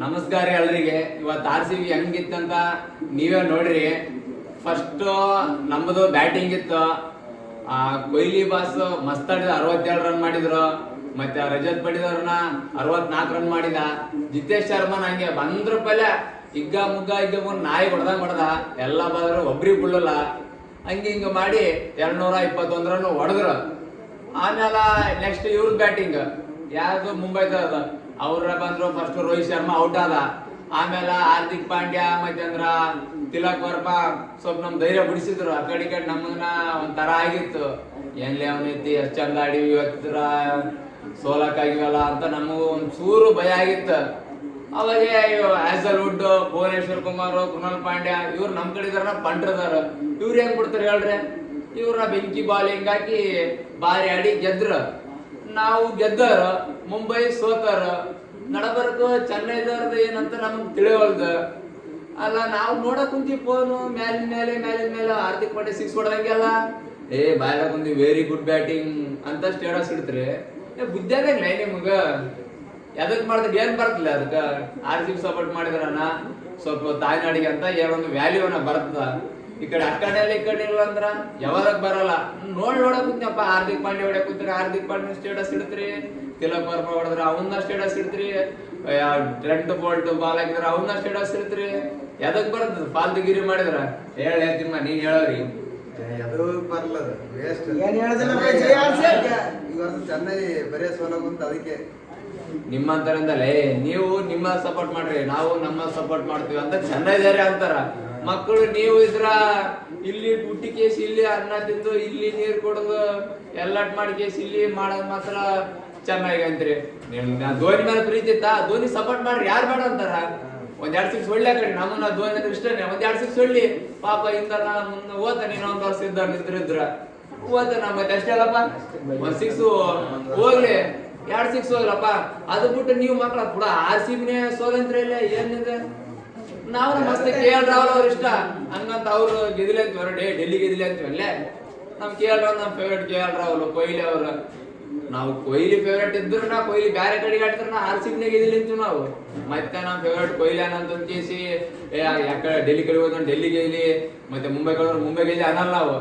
ನಮಸ್ಕಾರ ಎಲ್ರಿಗೆ. ಇವತ್ತು R C B ಹೆಂಗಿತ್ತಂತ ನೀವೇ ನೋಡ್ರಿ. ಫಸ್ಟ್ ನಮ್ಮದು ಬ್ಯಾಟಿಂಗ್ ಇತ್ತು. ಕೊಹ್ಲಿ ಬಾಸ್ ಮಸ್ತ್ ಆಡಿದ ಅರವತ್ತೇಳು ರನ್ ಮಾಡಿದ್ರು. ಮತ್ತೆ ರಜತ್ ಪಡಿದವ್ರನ್ನ ಅರವತ್ನಾಲ್ಕು ರನ್ ಮಾಡಿದ. ಜಿತೇಶ್ ಶರ್ಮನ್ ಹಂಗೆ ಬಂದ್ರ ಪಲ್ಯ. ಇಗ್ಗ ಮುಗ್ಗ ಇಗ್ಗ ಮುಗ್ ನಾಯಿ ಹೊಡೆದಂಗೆ ಹೊಡೆದ. ಎಲ್ಲ ಬಂದ್ರು ಒಬ್ರಿಗೆ ಬಿಡಲ್ಲ. ಹಂಗೆ ಹಿಂಗೆ ಮಾಡಿ ಎರಡ್ನೂರ ಇಪ್ಪತ್ತೊಂದು ರನ್ ಹೊಡೆದ್ರು. ಆಮೇಲೆ ನೆಕ್ಸ್ಟ್ ಇವ್ರ ಬ್ಯಾಟಿಂಗ್ ಯಾರ್ದು ಮುಂಬೈದ ಅವ್ರ ಬಂದ್ರು ಫಸ್ಟ್ ರೋಹಿತ್ ಶರ್ಮಾ ಔಟ್ ಆದ. ಆಮೇಲೆ ಹಾರ್ದಿಕ್ ಪಾಂಡ್ಯ ಮತ್ತೆ ಅಂದ್ರ ತಿಲಕ್ ವರ್ಮ ಸ್ವಲ್ಪ ನಮ್ ಧೈರ್ಯ ಬಿಡಿಸಿದ್ರು ಆ ಕಡೆ ಕಡೆ ನಮಗನ ಒಂಥರ ಆಗಿತ್ತು. ಎಲ್ಲಿ ಅವನೈತಿ ಎಷ್ಟ್ ಚಂದ ಆಡಿ ಇವತ್ತರ ಸೋಲಕ್ಕಾಗಿವಲ್ಲ ಅಂತ ನಮಗೂ ಒಂದ್ ಚೂರು ಭಯ ಆಗಿತ್ತು. ಅವಾಗ ವುಡ್ ಭುವನೇಶ್ವರ್ ಕುಮಾರ್ ಕುನಾಲ್ ಪಾಂಡ್ಯ, ಇವ್ರು ನಮ್ ಕಡೆ ಇದಾರ ಪಂಟ್ರದಾರ ಇವ್ರು ಹೆಂಗ್ ಬಿಡ್ತಾರೆ ಹೇಳ್ರಿ? ಇವ್ರನ್ನ ಬೆಂಕಿ ಬಾಲಿಂಗ್ ಹಾಕಿ ಬಾರಿ ಆಡಿ ಗೆದ್ರ. ನಾವು ಗೆದ್ದಾರ, ಮುಂಬೈ ಸೋತಾರ, ನಡಬರ್ಕ ಚೆನ್ನೈದವ್ರದ್ದು ಏನಂತ ನಮ್ಗೆ ತಿಳಿವಲ್ದ. ಅಲ್ಲ, ನಾವು ನೋಡಕ್ ಕುಂತಿ ಫೋನು ಮ್ಯಾಲಿನ ಮೇಲೆ ಮ್ಯಾಲಿನ ಮೇಲೆ, ಹಾರ್ದಿಕ್ ಪಾಂಡೆ ಸಿಕ್ಸ್ ಹೊಡೆದಂಗೆಲ್ಲ. ಏ, ಬಾಯ್ಲ ಕುಂತಿ ವೆರಿ ಗುಡ್ ಬ್ಯಾಟಿಂಗ್ ಅಂತ ಸ್ಟೇಟಸ್ ಇಡ್ತ್ರಿ. ಏ ಬುದ್ಧಿಯಾಗಲ್ಲ ನಿಮ್ಗ? ಎದಕ್ ಮಾಡಿದ್ರೆ ಏನ್ ಬರ್ತಲ್ಲ ಅದಕ್ಕ? ಆರ್ ಸಿ ಸಪೋರ್ಟ್ ಸ್ವಲ್ಪ ತಾಯ್ನಾಡಿಗೆ ಅಂತ ಏನೊಂದು ವ್ಯಾಲ್ಯೂನ ಬರ್ತದ. ಈ ಕಡೆ ಆ ಕಡೆ ಇಲ್ಲ ಈ ಕಡೆ ಇಲ್ಲ ಅಂದ್ರ ಯಾವಾಗ ಬರಲ್ಲ. ನೋಡ್ ನೋಡಕ್ ಕುಂತಪ್ಪ ಹಾರ್ದಿಕ್ ಪಾಂಡೆ ಒಡೆ ಕುಂತ್ರಿ ಹಾರ್ದಿಕ್ ಪಾಂಡೆ ಸ್ಟೇಟಸ್ ಇಡ್ತ್ರಿ. ತಿಲಕ್ ವರ್ಮ ಹೊಡೆದ್ರ ಅವನ್ನ ಸ್ಟೇಟಸ್ ಇಡ್ತ್ರಿ. ಟ್ರೆಂಟ್ ಬೋಲ್ಟ್ ಬಾಲ್ ಹಾಕಿದ್ರ ಅವನ್ನ ಸ್ಟೇಟಸ್ ಇಡ್ತ್ರಿ. ಎದಕ್ ಬರ್ತದ ಫಾಲ್ತುಗಿರಿ ಮಾಡಿದ್ರ? ಹೇಳ ಹೇಳ್ತೀನಿ ನೀನ್ ಹೇಳೋರಿ. ಅದು ಬರಲ್ಲ ವೇಸ್ಟ್ ಏನ್ ಹೇಳ್ದಿಲ್ಲ ವರ್ಷ ಚೆನ್ನೈ ಬರೇ ಸೋಲ ಕುಂತ ಅದಕ್ಕೆ. ನಿಮ್ಮಂತರಿಂದಲೇ ನೀವು ನಿಮ್ಮ ಸಪೋರ್ಟ್ ಮಾಡ್ರಿ ನಾವು ನಮ್ಮ ಸಪೋರ್ಟ್ ಮಾಡ್ತೀವಿ ಅಂತ ಚೆನ್ನೈದಾರೆ ಅಂತಾರ. ಮಕ್ಕಳು ನೀವು ಇದ್ರ, ಇಲ್ಲಿ ಬುಟ್ಟಿ ಕೇಸ್, ಇಲ್ಲಿ ಅನ್ನ ತಿಂದು, ಇಲ್ಲಿ ನೀರ್ ಕೊಡೋದು, ಎಲ್ಲಟ್ ಮಾಡಿ ಕೇಸ್, ಇಲ್ಲಿ ಮಾಡೋದ್ ಮಾತ್ರ ಚೆನ್ನಾಗಿ ಅಂತ್ರಿ. ಧೋನಿ ಮೇಲೆ ಪ್ರೀತಿ ಇತ್ತ? ಧೋನಿ ಸಪೋರ್ಟ್ ಮಾಡ್ರಿ, ಯಾರು ಬೇಡ ಅಂತಾರ? ಒಂದ್ ಎರಡ್ ಸಿಕ್ಸ್ ಒಳ್ಳೆ ಕಡೆ, ನಮ್ಮನ್ನ ಧೋನಿ ಅಂದ್ರೆ ಇಷ್ಟನೇ. ಒಂದ್ ಎರಡ್ ಸಿಕ್ಸ್ ಒಳ್ಳಿ. ಪಾಪ ಇಂದ ಮುಂದೆ ಓದ ನೀನೊಂದ್ ವರ್ಷ ಇದ್ದ ನಿಂತಿದ್ರ ಓದ ನಮ್ಮ ಅಷ್ಟೇ ಅಲ್ಲಪ್ಪ. ಒಂದ್ ಸಿಕ್ಸ್ ಹೋಗ್ಲಿ. ಎರಡ್ ಸಿಕ್ಸ್ ಹೋಗ್ಲಪ್ಪ. ಅದು ಬಿಟ್ಟು ನೀವು ಮಕ್ಕಳ ಕೂಡ ಆರ್ ಸಿಮ್ನೆ ಸೋಲಂತ್ರ ಇಲ್ಲ ಏನಿದೆ ನಾವು ಮಸ್ತ್ ಕೆ ಎಲ್ ರಾಹುಲ್ ಅವ್ರ ಇಷ್ಟ. ಹಂಗಂತ ಅವ್ರು ಗೆದಿಲಿ ಅಂತ ಹೊರಡೆ ಡೆಲ್ಲಿ ಗೆದಿಲಿ ಅಂತ ಅಲ್ಲೇ. ನಮ್ ಕೆ ಎಲ್ ರಾಹುಲ್ ನಮ್ favourite K L Rahul Kohli ಅವ್ರ. ನಾವು ಕೊಹ್ಲಿ ಫೇವ್ರೇಟ್ ಇದ್ರು ನಾ ಕೊಹ್ಲಿ ಬೇರೆ ಕಡೆಗೆ ಆಡ್ತಾರ ನಾ ಆರ್ ಸಿ ಬಿನೇ ಗೆದಿಲೆ ಅಂತೀವಿ ನಾವು. ಮತ್ತೆ ನಮ್ ಫೇವ್ರೇಟ್ ಕೊಹ್ಲಿ ಅನ್ನಂತ ಕೇಸಿ ಯಾಕಡೆ ಡೆಲ್ಲಿ ಕಡೆ ಹೋದ್ರೆ ಡೆಲ್ಲಿ ಗೆಲ್ಲಿ ಮತ್ತೆ ಮುಂಬೈ ಕಡೆ ಮುಂಬೈ ಗೆಲ್ಲಿ ಅನ್ನಲ್ಲ ನಾವು.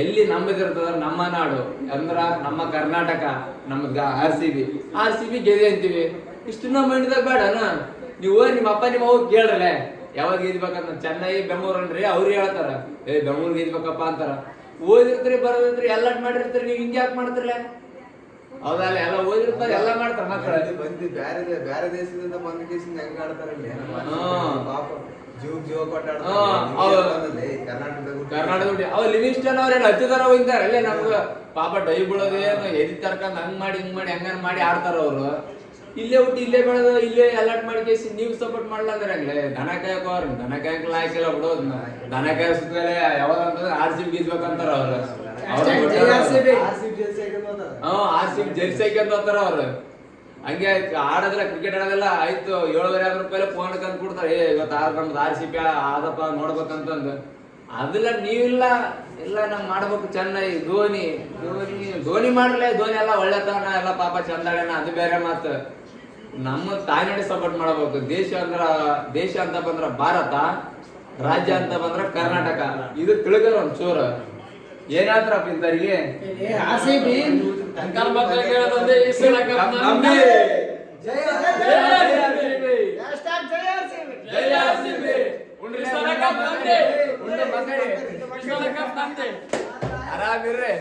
ಎಲ್ಲಿ ನಮ್ಮದಿರ್ತದ ನಮ್ಮ ನಾಡು. ಅಂದ್ರ ನಮ್ಮ ಕರ್ನಾಟಕ ನಮ್ಮ R C B. R C B ಗೆದಿ ಅಂತೀವಿ. ಇಷ್ಟು ನಮ್ಮ ಬೇಡ ಬೇಡನ ನೀವು ನಿಮ್ಮ ಅಪ್ಪ ನಿಮ್ಮ ಅವ್ರು ಕೇಳ್ರಲ್ಲೇ ಯಾವಾಗ ಗೆದ್ಬೇಕಂತ ಚೆನ್ನೈ ಬೆಂಗಳೂರು ಅನ್ರಿ ಅವ್ರು ಹೇಳ್ತಾರ. ಏ ಬೆಂಗಳೂರು ಗೆದ್ಬೇಕಪ್ಪ ಅಂತಾರ. ಓದಿರ್ತೀರಿ ಬರೋದಿರ್ತೀರಿ ಎಲ್ಲ ಮಾಡಿರ್ತೀರಿ ನೀವು ಹಿಂಗೆ ಯಾಕೆ ಮಾಡ್ತಿರಲ್ಲ ಹೌದಲ್ಲ ಎಲ್ಲ ಓದಿರ್ತಾರೆ ಎಲ್ಲ ಮಾಡ್ತಾರ ಮಕ್ಕಳು ಇಲ್ಲಿ ಬಂದು ಬೇರೆ ಬೇರೆ ದೇಶದಿಂದ ಬಂದ ಕೇಸಿಂದ ಹೆಂಗ ಆಡ್ತಾರ. ಪಾಪ. ಹತ್ತಿದಾರ ಹೋಗಿದ್ದಾರೆ ಅಲ್ಲೇ ನಮ್ಗ ಪಾಪ ಡೈ ಬೀಳೋದೇನು ಎದಿ ತರ್ಕಂದ್ ಹಂಗ್ ಮಾಡಿ ಹಿಂಗ್ ಮಾಡಿ ಹಂಗ ಮಾಡಿ ಆಡ್ತಾರ ಅವ್ರು. ಇಲ್ಲೇ ಹುಟ್ಟಿ ಇಲ್ಲೇ ಬೆಳೆದ ಇಲ್ಲೇ ಅಲರ್ಟ್ ಮಾಡಿ ಕೇಸಿ ನೀವು ಸಪೋರ್ಟ್ ಮಾಡ್ಲ ಅಂದ್ರೆ ದನ ಕಾಯಕ್ ಅವ್ರ ದನ ಕಾಯಕ್ ಲಾಯ್ಕಿಲ್ಲ ಬಿಡೋದ್ ದನ ಕಾಯ ಸುತ್ತಲೇ ಯಾವಾಗ ಅಂತಂದ್ರೆ ಆರ್ ಸಿ ಬಿ ಅವರು. ಅವ್ರು ಹಾ ಜೆರ್ಸಿ ಅಂತಾರ. Hmm R C B jersey ಹಾಕ್ಯಂತ ಹೋಗ್ತಾರ ಅವ್ರು. ಹಂಗೆ ಆಡೋದಿಲ್ಲ ಕ್ರಿಕೆಟ್ ಆಡೋದಿಲ್ಲ ಆಯ್ತು ಏಳುವರೆ ಆದ್ರ ರೂಪಾಯಿ ಫೋನ್ ತಂದು ಕೊಡ್ತಾರೆ. ಏ ಇವತ್ತು ಆರ್ ನಮ್ದು ಆರ್ ಸಿ ಪಿ ಆದಪ್ಪ ನೋಡ್ಬೇಕಂತಂದು. ಅದೆಲ್ಲ ನೀವಿಲ್ಲ ಇಲ್ಲ ನಾವು ಮಾಡ್ಬೇಕು ಚೆನ್ನಾಗಿ ಧೋನಿ. ಧೋನಿ ಧೋನಿ ಮಾಡ್ಲೇ ಧೋನಿ ಎಲ್ಲ ಒಳ್ಳೆತನ ಎಲ್ಲ ಪಾಪ ಚಂದಾಡೋಣ ಅದು ಬೇರೆ ಮಾತು. ನಮ್ಮ ತಾಯ್ನಾಡಿ ಸಪೋರ್ಟ್ ಮಾಡಬೇಕು. ದೇಶ ಅಂದ್ರ ದೇಶ ಅಂತ ಬಂದ್ರ ಭಾರತ ರಾಜ್ಯ ಅಂತ ಬಂದ್ರ ಕರ್ನಾಟಕ. ಇದು ತಿಳಿದ್ರ ಒಂಚೂರು ಏನ್ ಹೇಳ್ತಾರಪ್ಪ ನಮ್ದೇ. ಆರಾಮಿರ್ರಿ.